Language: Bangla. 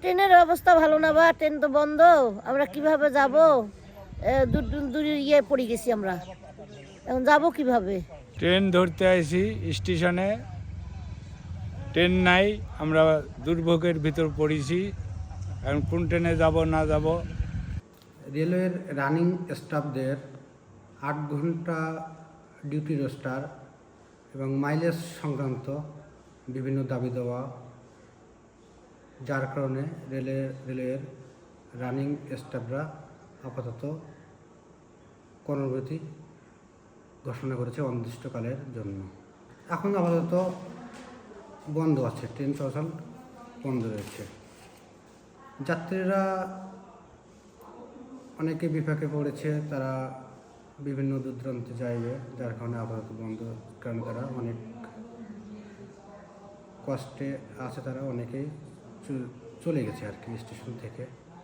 ট্রেনের অবস্থা ভালো না বা, ট্রেন তো বন্ধ। আমরা কীভাবে যাব? দূর দূর ইয়ে পড়ে গেছি আমরা। এখন যাব কীভাবে? ট্রেন ধরতে আইছি স্টেশনে। ট্রেন নাই, আমরা দুর্ভোগের ভিতর পড়েছি। এখন কোন ট্রেনে যাব, না যাব? রেলওয়ের রানিং স্টাফদের আট ঘণ্টা ডিউটি রোস্টার এবং মাইলেজ সংক্রান্ত বিভিন্ন দাবি দেওয়া, যার কারণে রেলের রেলওয়ের রানিং স্টাফরা আপাতত কর্মবিরতি ঘোষণা করেছে অনির্দিষ্টকালের জন্য। এখন আপাতত বন্ধ আছে ট্রেন চলাচল বন্ধ রয়েছে। যাত্রীরা অনেকে বিপাকে পড়েছে, তারা বিভিন্ন দূর দূরান্তে যাইবে, যার কারণে আপাতত বন্ধ, কারণে তারা অনেক কষ্টে আছে, তারা অনেকেই চলে গেছে আর কি স্টেশন থেকে।